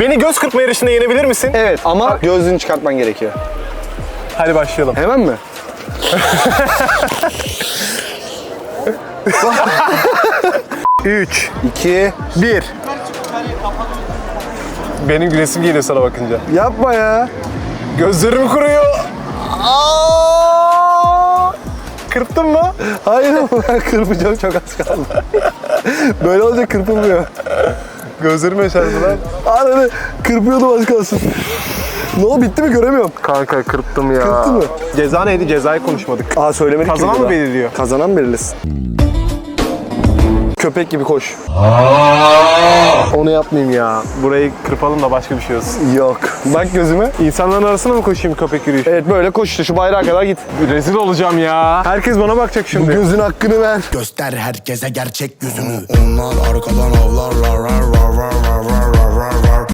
Beni göz kırpma yarışında yenebilir misin? Evet ama gözlüğünü çıkartman gerekiyor. Hadi başlayalım. Hemen mi? Üç, 2 bir. Benim gülesim geliyor sana bakınca. Yapma ya. Gözlerim kuruyor. Aa! Kırptın mı? Hayır kırpacağım çok az kaldı. Böyle olunca kırpılmıyor. Gözlerim yaşardı lan. Ananı kırpıyordum az kalsın. Ne oldu bitti mi göremiyorum. Kanka kırptım ya. Kırptı mı? Ceza neydi? Cezayı konuşmadık. Aa söylemedik Kazanan mı belirliyor? Kazanan belirlesin. Köpek gibi koş. Onu yapmayayım ya. Burayı kırpalım da başka bir şey olsun. Yok. Bak gözüme. İnsanların arasına mı koşayım köpek yürüyüşü? Evet böyle koş işte şu bayrağa kadar git. Rezil olacağım ya. Herkes bana bakacak şimdi. Gözün hakkını ver. Göster herkese gerçek yüzünü Onlar arkadan avlarlar rar rar rar